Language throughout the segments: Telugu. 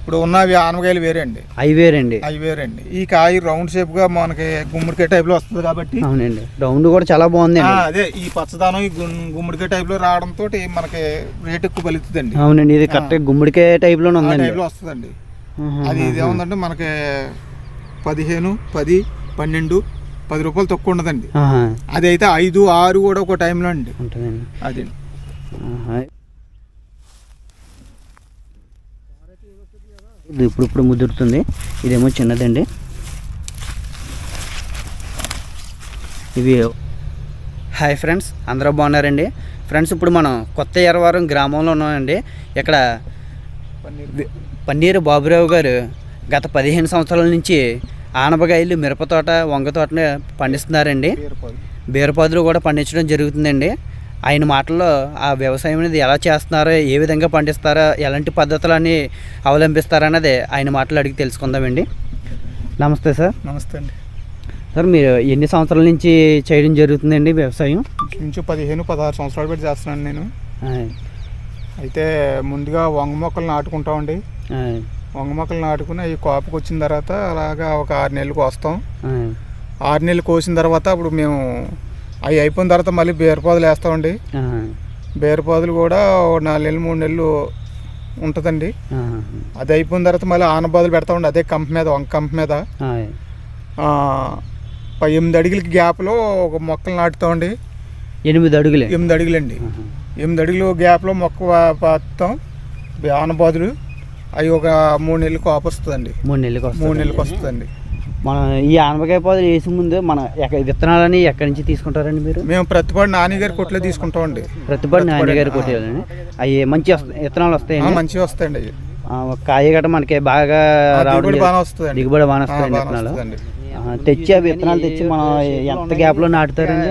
ఇప్పుడు ఉన్నవి ఆనపకాయలు వేరే అండి అవి వేరండి. అవి వేరండి. ఈ కాయ రౌండ్ షేప్గా మనకి గుమ్మడికాయ టైప్లో వస్తుంది కాబట్టి అవునండి. రౌండ్ కూడా చాలా ఆ, బాగుందండి అదే ఈ పచ్చదనం ఈ గుమ్- గుమ్మడికాయ టైప్లో రావడంతో మనకి రేట్ ఎక్కువ పలుకుతుందండి. అవునండి. ఇది కరెక్ట్ గుమ్మడికాయ టైప్ ఆ ఉందండి. టైప్లో వస్తుందండి. అది ఇది ఏముందంటే మనకి పదిహేను పది పన్నెండు పది రూపాయలు తక్కువ ఉండదండి. అది అయితే ఐదు ఆరు కూడా ఒక టైంలో అండి. ఉంటుందండి. అది. ఇది ఇప్పుడు ఇప్పుడు ముదురుతుంది. ఇదేమో చిన్నదండి. ఇవి హాయ్ ఫ్రెండ్స్ అందరూ బాగున్నారండి? ఫ్రెండ్స్ ఇప్పుడు మనం కొత్త ఎరవారం గ్రామంలో ఉన్నామండి. ఇక్కడ పన్నీరు బాబురావు గారు గత పదిహేను సంవత్సరాల నుంచి ఆనపకాయలు మిరప తోట వంగ తోటని పండిస్తున్నారండి. బీరపాదులు కూడా పండించడం జరుగుతుందండి. ఆయన మాటల్లో ఆ వ్యవసాయం అనేది ఎలా చేస్తున్నారో ఏ విధంగా పండిస్తారో ఎలాంటి పద్ధతులని అవలంబిస్తారన్నది ఆయన మాటలు అడిగి తెలుసుకుందామండి. నమస్తే సార్. నమస్తే అండి. సార్ మీరు ఎన్ని సంవత్సరాల నుంచి చేయడం జరుగుతుందండి వ్యవసాయం? ఇంచు పదిహేను పదహారు సంవత్సరాలు పెట్టి చేస్తున్నాను నేను. అయితే ముందుగా వంగ మొక్కలు నాటుకుంటామండి. వంగ మొక్కలు నాటుకుని అవి కాపుకి వచ్చిన తర్వాత అలాగా ఒక ఆరు నెలలకు వస్తాం. ఆయ్, ఆరు నెలలు కోసిన తర్వాత అప్పుడు మేము అవి అయిపోయిన తర్వాత మళ్ళీ బీరపాదులు వేస్తామండి. బీరపాదులు కూడా నాలుగు నెలలు మూడు నెలలు ఉంటుందండి. అది అయిపోయిన తర్వాత మళ్ళీ ఆనబాదులు పెడతామండి అదే కంప మీద వంక కంప మీద. ఎనిమిది అడుగులకి గ్యాప్లో ఒక మొక్కలు నాటుతామండి. ఎనిమిది అడుగులే. ఎనిమిది అడుగులండి. ఆహా, ఎనిమిది అడుగులు గ్యాప్లో మొక్క పాతాం ఆనబాదులు అవి ఒక మూడు నెలలకు కాపు వస్తుందండి మూడు నెలలకు మూడు నెలలకు వస్తుందండి. మనం ఈ ఆనపకాయ పాదులు వేసే ముందు మన విత్తనాలని ఎక్కడి నుంచి తీసుకుంటారండి మీరు? మేము ప్రతిపాడు నాన్నగారి కొట్లో తీసుకుంటామండి. ప్రతిపాడు నాన్న గారి కొట్టేయాలని అవి మంచి వస్తాయి విత్తనాలు ఆ, వస్తాయండి మంచిగా వస్తాయండి అవి. కాయ గట్ట మనకి బాగా రావడం దిగుబడి బాగా వస్తాయండి విత్తనాలు. తెచ్చి ఆ విత్తనాలు తెచ్చి మనం ఎంత గ్యాప్లో నాటుతారండి?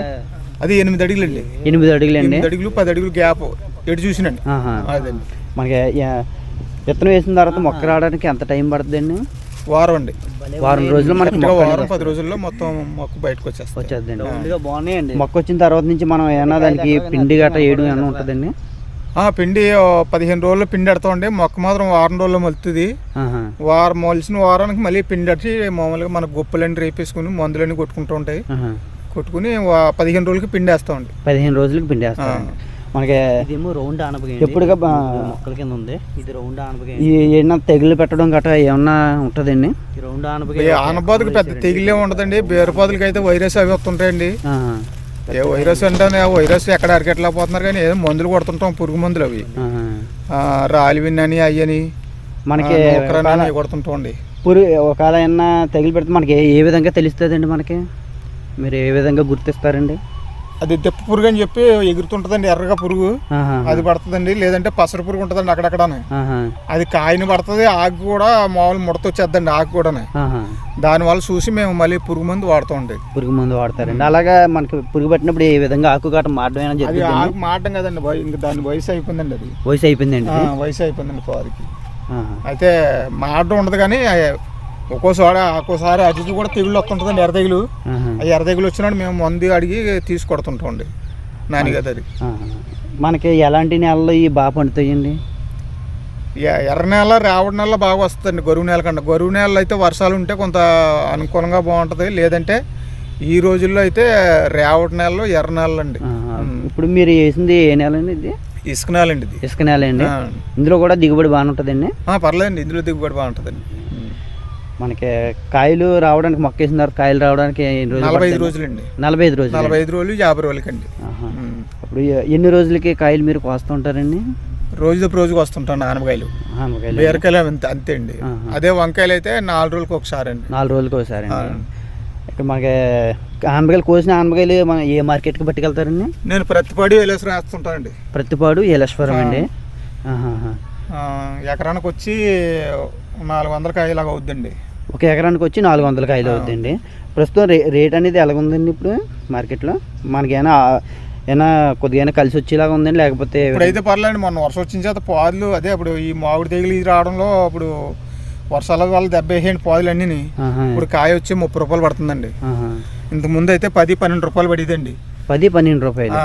అది ఎనిమిది అడుగులండి. ఎనిమిది అడుగులండి? ఎనిమిది అడుగులు పది అడుగులు గ్యాప్. ఎటు చూసినండి. మనకి విత్తనం వేసిన తర్వాత మొక్క రావడానికి ఎంత టైం పడుతుందండి? వారం అండి వారం రోజులు మనకి వారం పది రోజుల్లో మొత్తం మొక్క బయటకు వచ్చేస్తుంది మొక్క వచ్చిన తర్వాత నుంచి మనం ఏమన్నా దానికి పిండి గట్ట వేయడం ఏమన్నా ఉంటుందండి? ఆ, పిండి పదిహేను రోజుల్లో పిండి పెడతామండి మొక్క మాత్రం వారం రోజుల్లో మొలుతుంది. వారం మొలిసిన వారానికి మళ్ళీ పిండి అట్టి మామూలుగా మన గుప్పలన్నీ రేపేసుకుని మందులన్నీ కొట్టుకుంటూ ఉంటాయి. కొట్టుకుని పదిహేను రోజులకి పిండి వేస్తామండి. పదిహేను రోజులకి పిండి వేస్తాం. మనకి ఇదేమో రౌండ్ ఆనపకాయ ఎప్పుడుగా బా- మొక్కల కింద ఉంది. ఇది రౌండ్ ఆనపకాయ ఈ ఏమన్నా తెగులు పెట్టడం గట్రా ఏమన్నా ఉంటుందండి? రౌండ్ ఆనపకాయ ఆనపాదుకు పెద్ద తెగిలే ఉండదండి. బీరపాదులకి అయితే వైరస్ అవి వస్తుంటాయండి. ఏ వైరస్ అంటే ఆ వైరస్ ఎక్కడ అరికెట్లేకపోతున్నారు కానీ ఏదో మందులు కొడుతుంటాం పురుగు మందులు అవి. రాలివిన్ అని అయ్యని మనకి కొడుతుంటామండి పురుగు ఒకవేళ ఏమన్నా తెగులు పెడితే మనకి ఏ- ఏ విధంగా తెలుస్తుందండి మనకి? మీరు ఏ విధంగా గుర్తిస్తారండి? అది దెప్ప పురుగు అని చెప్పి ఎగురుతుంటదండి ఎర్రగా పురుగు. అది పడుతుందండి లేదంటే పసరు పురుగు ఉంటుందండి అక్కడక్కడ. అది కాయని పడుతుంది ఆకు కూడా మామూలు ముడత వచ్చేద్దండి ఆకు కూడా. దానివల్ల చూసి మేము మళ్ళీ పురుగు మందు వాడుతామండి. పురుగు మందు వాడతారండి. అలాగా మనకి పురుగు పట్టినప్పుడు ఏ విధంగా ఆకు గట్ట మారడం అది ఆకు మాడడం కదండి ఇంక దాని వయసు అయిపోయిందండి అది. వయసు అయిపోయిందండి వయసు అయిపోయిందండి పారికి. అయితే మాడడం ఉండదు కానీ ఒక్కోసారి ఒక్కోసారి అతిథి కూడా తెగుళ్ళు వస్తుంటుందండి ఎర్ర తెగులు ఆహా. ఆ ఎర్ర తెగులు వచ్చినాడు మేము మందు అడిగి తీసి కొడుతుంటామండి నానిగది అది. మనకి ఎలాంటి నెలలు ఈ బాగా పండుతాయండి? ఎర్ర నేల రావడి నేల బాగా వస్తుందండి గరువు నేల కన్నా గరువు నేలలో అయితే వర్షాలు ఉంటే కొంత అనుకూలంగా బాగుంటుంది. లేదంటే ఈ రోజుల్లో అయితే రేవటి నేలలో ఎర్ర నేలలు అండి. ఇప్పుడు మీరు వేసింది ఏ నెల అండి ఇది? ఇసుక నేల అండి ఇది. ఇసుక నేల అండి. ఇందులో కూడా దిగుబడి బాగానే ఉంటుందండి? పర్లేదండి ఇందులో దిగుబడి బాగుంటుందండి. మనకి కాయలు రావడానికి మొక్క వేసిన తర్వాత కాయలు రావడానికి నలభై ఐదు? రోజులండి. నలభై ఐదు రోజులు. నలభై ఐదు రోజులు యాభై రోజులకండి. ఇప్పుడు ఎన్ని రోజులకి కాయలు మీరు కోస్తూ ఉంటారండి? రోజు రోజుకి వస్తుంటాను ఆనపకాయలు. బీరకాయలు అంతే అంతే అండి. అదే వంకాయలు అయితే నాలుగు రోజులకి ఒకసారి అండి నాలుగు రోజులకి ఒకసారి. ఇక్కడ మనకి ఆనపకాయలు కోసిన ఆనపకాయలు మన ఏ మార్కెట్కి పట్టుకెళ్తారండి? నేను ప్రతిపాడి వెళ్ళేసి వేస్తుంటానండి. ప్రతిపాడు ఏలేశ్వరం అండి. ఎకరానికి వచ్చి నాలుగు వందల కాయలాగా అవుద్దండి. ఒక ఎకరానికి వచ్చి నాలుగు వందల కాయలు అవుతుందండి ప్రస్తుతం రే రేట్ అనేది ఎలాగుందండి ఇప్పుడు మార్కెట్లో? మనకి ఏమైనా కొద్దిగా కలిసి వచ్చేలాగా ఉందండి లేకపోతే ఇప్పుడైతే పర్లేదండి మొన్న వర్షం వచ్చిన చేత పాదులు అదే అప్పుడు ఈ మామిడి తెగులు ఇది రావడంలో అప్పుడు వర్షాల వల్ల దెబ్బ వేసేయండి పాదులు అన్నీ. ఇప్పుడు కాయ వచ్చి ముప్పై రూపాయలు పడుతుందండి. ముందు అయితే పది పన్నెండు రూపాయలు పడిదండి. పది పన్నెండు రూపాయలు.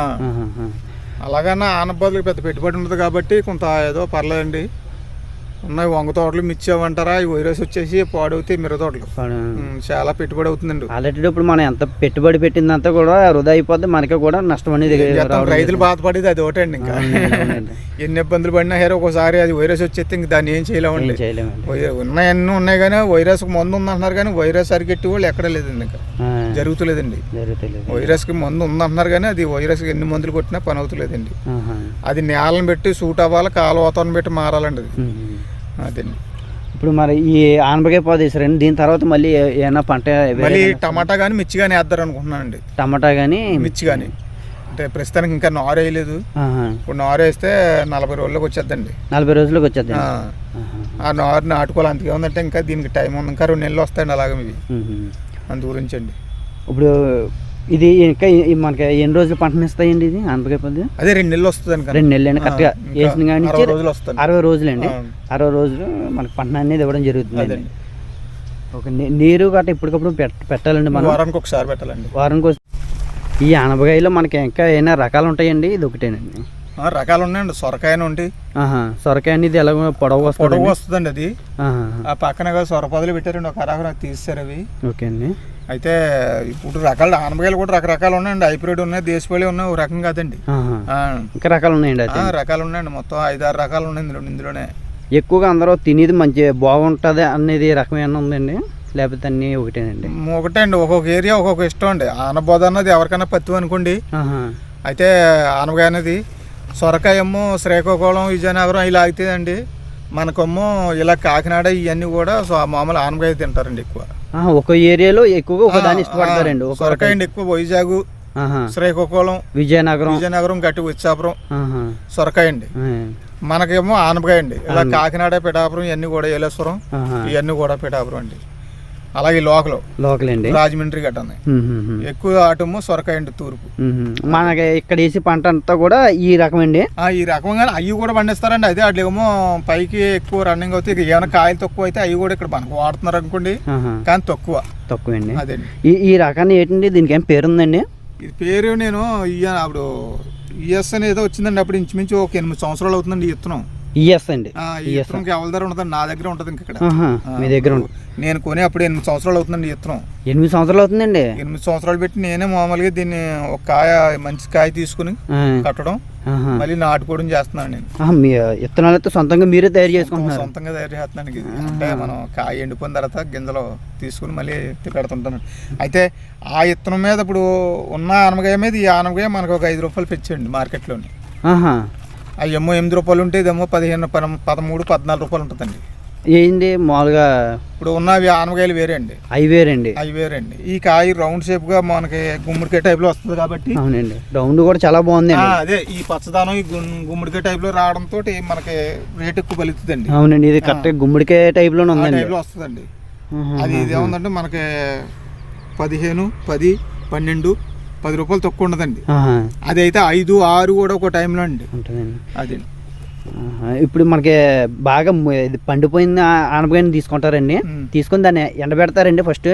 అలాగన్నా ఆనబాదులకు పెద్ద పెట్టుబడి ఉంటుంది కాబట్టి కొంత ఏదో పర్లేదండి. ఉన్నాయి. వంగ తోటలు మిర్చి అవ్వంటారా? ఈ వైరస్ వచ్చేసి పాడవుతాయి మిర్ర తోటలు. చాలా పెట్టుబడి అవుతుందండి. ఆల్రెడీ ఇప్పుడు మనం ఎంత పెట్టుబడి పెట్టిందంతా కూడా వృధా అయిపోద్ది. మనకి కూడా నష్టం అనేది రైతులు బాధపడేది అది ఒకటండి ఇంకా. ఎన్ని ఇబ్బందులు పడినా హేరో ఒకసారి అది వైరస్ వచ్చేస్తే ఇంక దాన్ని ఏం చేయలేమండి. ఉన్నాయన్నీ ఉన్నాయి కానీ వైరస్ మందు ఉందంటున్నారు కానీ వైరస్ అరికెట్టి వాళ్ళు ఎక్కడ లేదండి ఇంకా. జరుగుతులేదండి. జరుగుతలేదు. వైరస్కి మందు ఉందంటున్నారు కానీ అది వైరస్కి ఎన్ని మందులు కొట్టినా పని అవుతలేదండి. అది నేలను పెట్టి సూట్ అవ్వాలి కాలు వాతావరణం పెట్టి మారాలండి అది. అదండి ఇప్పుడు మరి ఈ ఆనపకాయ పాదు వేసారండి దీని తర్వాత మళ్ళీ ఏమైనా పంట మళ్ళీ టమాటా కానీ మిర్చి కానీ వేద్దారు అనుకుంటున్నానండి టమాటా కానీ మిర్చి కానీ అంటే ప్రస్తుతానికి ఇంకా నారు వేయలేదు. ఇప్పుడు నారు వేస్తే నలభై రోజులకు వచ్చేద్దండి. నలభై రోజులకు వచ్చేది ఆ. నారు నాటుకోవాలి అంతకే ఉందంటే ఇంకా దీనికి టైం ఉంది. ఇంకా రెండు నెలలు వస్తాయండి అలాగే ఇవి అందు గురించి అండి. ఇప్పుడు ఇది ఇంకా మనకి ఎన్ని రోజులు పంటను ఇస్తాయండి ఇది? పది? అదే రెండు నెలలు వస్తుంది రెండు నెలలు కరెక్ట్గా ఇంకా వేసిన కానీ అరవై రోజులు వస్తుంది. అరవై రోజులు మనకి పంట అనేది ఇవ్వడం జరుగుతుంది నీ- నీరు గట్రా ఇప్పటికప్పుడు పెట్- పెట్టాలండి మనం. వారానికి ఒకసారి పెట్టాలండి. వారం కోసం ఈ ఆనపకాయలో మనకి ఇంకా ఏమైనా రకాలు ఉంటాయండి? ఇది ఒకటేనండి. ఆ, రకాలు ఉన్నాయండి. సొరకాయన ఉండి ఆహా సొరకాయ అనేది ఎలా పొడవు పొడవు వస్తుంది వస్తుందండి అది. ఆ పక్కన సొరపదులు పెట్టారండి. ఒక అరవై తీసారు అవి. ఓకే అండి. అయితే ఇప్పుడు రకాలు ఆనపకాయలు కూడా రకరకాలు ఉన్నాయండి. హైబ్రిడ్ ఉన్నాయి దేశపల్లి ఉన్నాయి ఒక రకం కాదండి. ఇంకా రకాలు ఉన్నాయండి రకాలు ఉన్నాయండి. మొత్తం ఐదారు రకాలు ఉన్నాయి ఇందులో ఇందులోనే. ఎక్కువగా అందరూ తినేది మంచి బాగుంటుంది అనేది రకం ఏమైనా ఉందండి? లేకపోతే అన్నీ ఒకటేనండి? ఒకటే అండి. ఒక్కొక్క ఏరియా ఒక్కొక్క ఇష్టం అండి. ఆనబోధ అన్నది ఎవరికైనా పత్తి అనుకోండి. అయితే ఆనపకాయ అనేది సొరకాయ ఏమో శ్రీకాకుళం విజయనగరం ఇలా అవుతాయండి మనకేమో ఇలా కాకినాడ ఇవన్నీ కూడా మామూలు ఆనపకాయ తింటారండి ఎక్కువ. ఒక ఏరియాలో ఎక్కువగా ఒక దాన్ని ఇష్టపడతారండి ఒక సొరకాయ ఎక్కువ వైజాగ్. శ్రీకాకుళం విజయనగరం విజయనగరం గట్టి వచ్చాపురం ఆహా. సొరకాయ అండి. మనకేమో ఆనపకాయ అండి ఇలా కాకినాడ పిఠాపురం ఇవన్నీ కూడా ఏలేశ్వరం. ఇవన్నీ కూడా పిఠాపురం అండి అలాగే లోకల్. లోకల్ అండి. రాజమండ్రి గట్ట ఉన్నాయి ఉమ్, ఉమ్, ఉమ్. ఎక్కువ ఆటము సొరకాయ అండి తూర్పు. మనకి ఇక్కడ వేసి పంట అంతా కూడా ఈ రకం అండి ఆ, ఈ రకంగా అవి కూడా పండిస్తారండి. అదే అట్లేమో పైకి ఎక్కువ రన్నింగ్ అవుతాయి ఏమైనా కాయలు తక్కువ అయితే అవి కూడా ఇక్కడ మనకు వాడుతున్నారు అనుకోండి. కానీ తక్కువ. తక్కువ అండి అదండి. ఈ ఈ రకాన్ని ఏంటండి? దీనికి ఏం పేరు ఉందండి ఇది పేరు నేను అప్పుడు ఈఎస్ అని ఏదో వచ్చిందండి అప్పుడు ఇంచుమించు ఒక ఎనిమిది సంవత్సరాలు అవుతుందండి ఈ ఇత్తనం ఈఎస్ అండి. ఆ, ఈ ఇత్తనంకి ఎవరి దగ్గర ఉంటుంది? నా దగ్గర ఉంటుంది ఇంక ఇక్కడ. మీ దగ్గర నేను కొని అప్పుడు ఎనిమిది సంవత్సరాలు అవుతుందండి ఇత్తనం ఎనిమిది సంవత్సరాలు అవుతుందండి? ఎనిమిది సంవత్సరాలు పెట్టి నేనే మామూలుగా దీన్ని ఒక కాయ మంచి కాయ తీసుకుని. కట్టడం. మళ్ళీ నాటుకోవడం చేస్తున్నాను నేను. మీ విత్తనాలతో సొంతంగా మీరే తయారు చేసుకుంటున్నారు. సొంతంగా తయారు చేస్తున్నాను అంటే మనం కాయ ఎండిపోయిన తర్వాత గింజలు తీసుకుని మళ్ళీ పెడుతుంటాను. అయితే ఆ ఇత్తనం మీద ఇప్పుడు ఉన్న ఆనమకాయ మీద ఈ ఆనమకాయ మనకు ఒక ఐదు రూపాయలు పెంచండి మార్కెట్లోని. ఏమో ఎనిమిది రూపాయలు ఉంటే ఇదేమో పదిహేను పదం- పదమూడు పద్నాలుగు రూపాయలు ఉంటుందండి. ఏంది? మామూలుగా ఇప్పుడు ఉన్నవి వేరే అండి అవి వేరండి. అవి వేరే అండి ఈ కాయ రౌండ్ షేప్గా మనకి గుమ్మడికాయ టైప్లో వస్తుంది కాబట్టి అవునండి. రౌండ్ కూడా చాలా బాగుంది అదే ఈ పచ్చదనం ఈ గుమ్- గుమ్మడికాయ టైప్లో రావడంతో మనకి రేట్ ఎక్కువ పలుకుతుందండి. అవునండి ఇది కరెక్ట్ గుమ్మడికాయ టైప్లోనే ఉందండి. టైప్లో వస్తుందండి. ఆహా. అది ఇదేముందంటే మనకి పదిహేను పది పన్నెండు పది రూపాయలు తక్కువ ఉండదండి. అది అయితే ఐదు ఆరు కూడా ఒక టైంలో అండి. ఉంటుందండి. అది. ఇప్పుడు మనకి బాగా ఇది పండిపోయిన ఆనపకాయని తీసుకుంటారండి. తీసుకొని దాన్ని ఎండబెడతారండి ఫస్ట్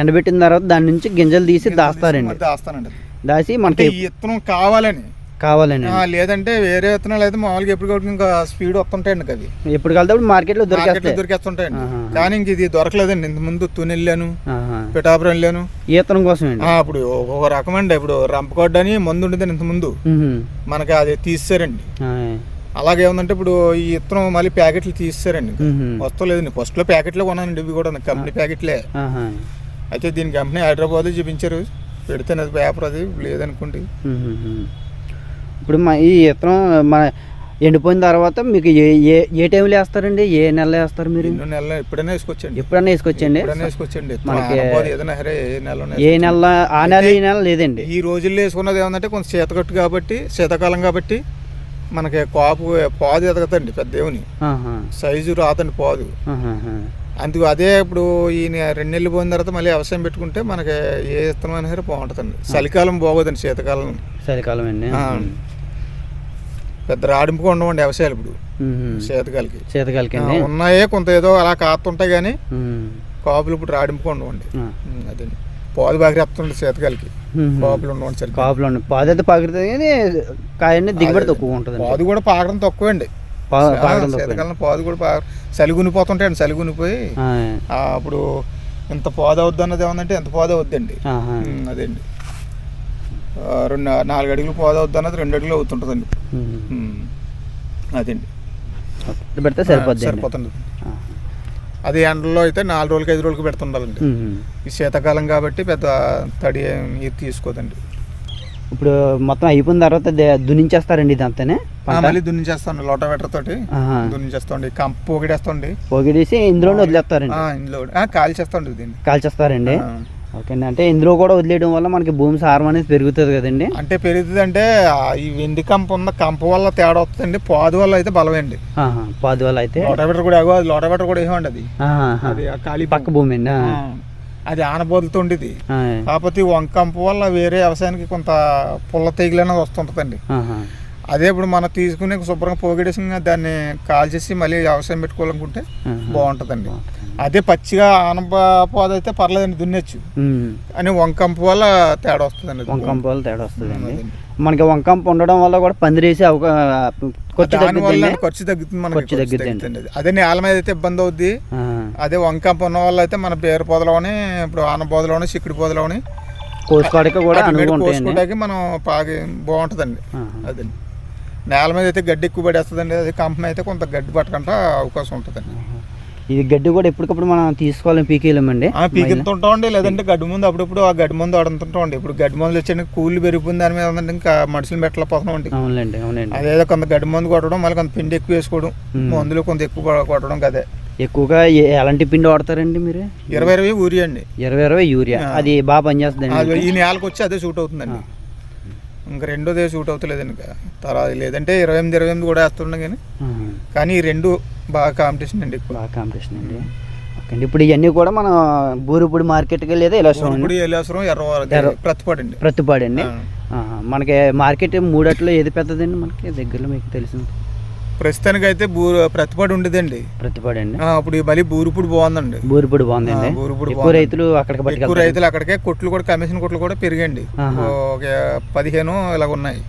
ఎండబెట్టిన తర్వాత దాని నుంచి గింజలు తీసి దాస్తారండి. దాస్తానండి దాసి మనకి ఇత్తనం కావాలని కావాలండి. ఆ, లేదంటే వేరే విత్తనాలు అయితే మామూలుగా ఎప్పటికప్పుడు ఇంకా స్పీడ్ వస్తుంటాయండి అవి. ఎప్పుడు కలితే అప్పుడు మార్కెట్లో మార్కెట్లో దొరికేస్తాయి. దొరికేస్తుంటాయండి. కానీ ఇంక ఇది దొరకలేదండి. ఇంత ముందు తుని వెళ్ళాను. పిఠాపురం వెళ్ళాను ఈతనం కోసం ఇప్పుడు ఒక రకం అండి ఇప్పుడు రంపకొడ్డ అని మందు ఉండేది ఇంత ముందు. మనకి అది తీసేశారండి ఆ. అలాగే ఏముందంటే ఇప్పుడు ఈ ఇత్తనం మళ్ళీ ప్యాకెట్లు తీసేశారండి ఉహుం. వస్తలేదండి. ఫస్ట్లో ప్యాకెట్లో కొన్నానండి ఇవి కూడా కంపెనీ ప్యాకెట్లే. అయితే దీని కంపెనీ హైదరాబాద్ చూపించారు. పెడితే అది పేపర్ అది లేదనుకోండి. ఇప్పుడు మా ఈ ఇత్తనం మన ఎండిపోయిన తర్వాత మీకు ఏ ఏ ఏ టైంలో వేస్తారండి? ఏ నెలలో వేస్తారు మీరు? నెలలు ఎప్పుడైనా వేసుకొచ్చండి వేసుకొచ్చండి ఎప్పుడైనా వేసుకొచ్చండి మనకి- హరే ఏ నెల ఏ నెల ఆ నెల ఈ నెల లేదండి. ఈ రోజుల్లో వేసుకున్నది ఏమందంటే కొంచెం శీతకట్టు కాబట్టి శీతాకాలం కాబట్టి మనకి కాపు పాదు ఎదగతండి పెద్ద దేవుని. సైజు రాదండి పాదు. అందుకు అదే ఇప్పుడు ఈ నె- రెండు నెలలు పోయిన తర్వాత మళ్ళీ వ్యవసాయం పెట్టుకుంటే మనకి ఏ ఇత్తనం అయినా సరే బాగుంటుందండి. చలికాలం బాగోదండి శీతకాలం చలికాలం అండి. పెద్ద రాడింపుగా ఉండవండి వ్యవసాయాలు ఇప్పుడు. ఉహుం. శీతకాలకి. శీతకాలకి ఆ, అండి? ఉన్నాయే కొంత ఏదో అలా కాస్తుంటాయి కానీ. కాపులు ఇప్పుడు రాడింపుగా ఉండవండి. అదండి. పాదు బాగా రెప్తుండే శీతకాలకి. ఉహుం. కాపులు ఉండవండి సరిగ్గా. కాపులు ఉండి పాదైతే పగిలితే కానీ కాయన్ని దిగుబడి తక్కువ ఉంటుంది పాదు కూడా పాకడం తక్కువ అండి. శీతకాలం పాదు కూడా చలిగునిపోతుంటాయండి చలిగునిపోయి. ఆ, ఆ, అప్పుడు ఇంత పాదు అవుద్ది అన్నది ఏమందంటే ఎంత పాదు అవుద్దండి అదండి. ఆ, రెండు నాలుగు అడుగులు పాదు అవుద్ది అన్నది రెండు అడుగులు అవుతుంటుందండి అదండి. పెడితే సరిపోద్ది సరిపోతుంది. అది ఎండలో అయితే నాలుగు రోజులకి ఐదు రోజులకి పెడుతుండాలండి. ఈ శీతాకాలం కాబట్టి పెద్ద తడి ఏమీ తీసుకోదండి. ఇప్పుడు మొత్తం అయిపోయిన తర్వాత దున్నించేస్తారండి ఇదంతానే మళ్ళీ దున్నించేస్తాండి లోటవెటర్ తోటి. దున్నించేస్తాండి కంప పోగిడేస్తాండి పొగిడేసి ఇందులోనే వదిలేస్తారండి? ఇందులో ఆ, కాల్ చేస్తాండి దీన్ని. కాల్చేస్తారండి. ఓకే అంటే ఇందులో కూడా వదిలేయడం వల్ల మనకి భూమి సారం అనేది పెరుగుతుంది కదండి? అంటే పెరుగుతుంది అంటే ఈ వెండి కంప ఉన్న కంప వల్ల తేడా వస్తుందండి. పాదు వల్ల అయితే బలమండి పాదు వల్ల అయితే? లోటవెటర్ కూడా ఎగో అది. లోటవెటర్ కూడా వేయమండి అది ఖాళీ పక్క భూమి. అండి అది ఆనబోదులతో ఉండేది ఆ, కాకపోతే వంకంప వల్ల వేరే వ్యవసాయానికి కొంత పుల్ల తెగులు అనేది వస్తుంటుందండి. అదే ఇప్పుడు మనం తీసుకుని శుభ్రంగా పోగేసి దాన్ని కాల్చేసి మళ్ళీ వ్యవసాయం పెట్టుకోవాలనుకుంటే. బాగుంటుందండి అదే పచ్చిగా ఆనపోద అయితే పర్లేదండి దున్నచ్చు. అని వంకంప వల్ల తేడా వస్తుందండి. వంకంప వల్ల తేడా వస్తుందండి. మనకి వంకంప ఉండడం వల్ల కూడా పందిరేసి ఖర్చు తగ్గుతుంది ఖర్చు తగ్గుతుంది మనకి ఖర్చు. తగ్గుతుంది అది. నేల మీద అయితే ఇబ్బంది అవుద్ది అదే వంకంప ఉన్న వల్ల అయితే మన పేరు పొదలోని ఇప్పుడు ఆన పొదలోని చిక్కుడు పొదలోని కోసుకోవడానికి కూడా కోసుకోవడానికి మనం పాగి బాగుంటుందండి. అదండి నేల మీద అయితే గడ్డి ఎక్కువ పడేస్తుందండి. అది కంపెనీ అయితే కొంత గడ్డి పట్టకుండా అవకాశం ఉంటుందండి. ఇది గడ్డి కూడా ఎప్పటికప్పుడు మనం తీసుకోవాలని పీకేయలేమండి ఆ పీకితుంటామండి లేదంటే గడ్డి ముందు అప్పుడప్పుడు ఆ గడ్డి ముందు ఆడుతుంటామండి ఇప్పుడు గడ్డి మందులు వచ్చాక కూలి పెరిగిపోయిన దాని మీద ఇంకా మనుషులు పెట్టలేకపోతున్నామండి అవునులేండి అవునండి అదేదో కొంత గడ్డి మందు కొట్టడం మళ్ళీ కొంత పిండి ఎక్కువ వేసుకోవడం. మందులు కొంత ఎక్కువ కొట్టడం కదే ఎక్కువగా ఎలాంటి పిండి వాడతారండి మీరు? ఇరవై ఇరవై ఊరి అండి. ఇరవై ఇరవై యూరియా. అది బాగా పనిచేస్తుందండి అది ఈ నేలకు వచ్చి అదే సూట్ అవుతుందండి. ఇంకా రెండోదే సూట్ అవుతలేదండి ఇంకా. తర్వాత లేదంటే ఇరవై ఎనిమిది ఇరవై ఎనిమిది కూడా వేస్తుండే కానీ. కానీ ఈ రెండు బాగా కాంపిటీషన్ అండి బాగా కాంపిటీషన్ అండి. ఓకే అండి. ఇప్పుడు ఇవన్నీ కూడా మనం బూరుపూడి మార్కెట్కి లేదా చూడండి ఎల్లాసరం ఎర్ర- ప్రతిపాడండి ప్రతిపాడండి ఆ. ఆహా. మనకి మార్కెట్ మూడట్లో ఏది పెద్దదండి మనకి? దగ్గరలో మీకు తెలిసింది. ప్రస్తుతానికి అయితే బూ ప్రతిపాడు ఉండేదండి. ఆ, ఇప్పుడు ఈ మళ్ళీ బూరుపుడు బాగుందండి. బూరుపూడి బాగుందండి. బూరుపూడి ఎక్కువ. రైతులు అక్కడికి ఎక్కువ రైతులు అక్కడికే కొట్లు కూడా కమిషన్ కొట్లు కూడా పెరిగండి. ఒక పదిహేను ఇలాగ ఉన్నాయి.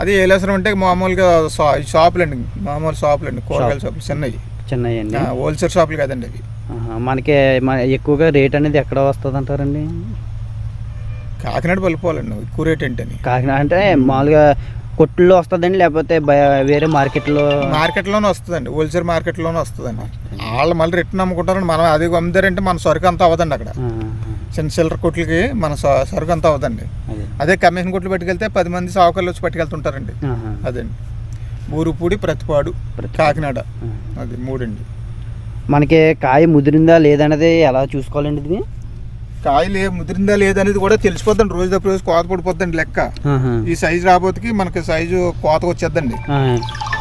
అది ఏలేసరం అంటే మామూలుగా షాపులు అండి మామూలు షాపులు అండి కూరగాయల షాపులు చిన్నవి. చిన్నవి అండి హోల్సేల్ షాపులు కదండి అవి. మనకి ఎక్కువగా రేట్ అనేది ఎక్కడ వస్తుంది అంటారండి కాకినాడ వెళ్ళిపోవాలండి ఎక్కువ రేట్ ఏంటని. కాకినాడ అంటే మామూలుగా కొట్టుల్లో వస్తుందండి లేకపోతే వేరే మార్కెట్లో? మార్కెట్లోనే వస్తుందండి హోల్సేల్ మార్కెట్లోనే వస్తుందండి. వాళ్ళు మళ్ళీ రిటర్న్ అమ్ముకుంటారండి మనం అది అమ్ముతారంటే మన సరుకు అంతా అవ్వదండి అక్కడ. చిన్న చిల్లర కొట్లకి మన సరుకు అంతా అవ్వదండి. అదే. కమిషన్ కొట్లు పట్టుకెళ్తే పది మంది సావుకాళ్ళు వచ్చి పట్టుకెళ్తుంటారండి. అదండి ఊరుపూడి ప్రతిపాడు. కాకినాడ. అది మూడండి. మనకి కాయ ముదిరిందా లేదనేది ఎలా చూసుకోవాలండి ఇది? కాయ లే ముదిరిందా లేదనేది కూడా తెలిసిపోద్దండి. రోజు తప్ప రోజు కోత పడిపోద్దండి లెక్క. ఈ సైజు రాబోతుకి మనకి సైజు కోత వచ్చేద్దండి.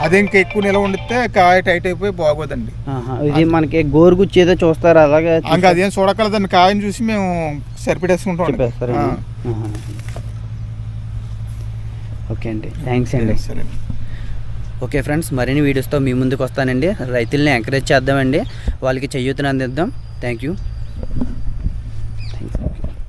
అదే ఇంకా ఎక్కువ నిలవ ఉండితే కాయ టైట్ అయిపోయి బాగోదండి. ఇది మనకి గోరుగుచ్చి ఏదో చూస్తారు అలాగే ఇంకా అదేం చూడగలదండి కాయని చూసి మేము సరిపెట్టేసుకుంటాం. ఓకే అండి. థ్యాంక్స్ అండి. సరే. ఓకే ఫ్రెండ్స్ మరిన్ని వీడియోస్తో మీ ముందుకు వస్తానండి. రైతుల్ని ఎంకరేజ్ చేద్దామండి. వాళ్ళకి చెయ్యూతను అందిద్దాం థ్యాంక్ యూ. Thanks.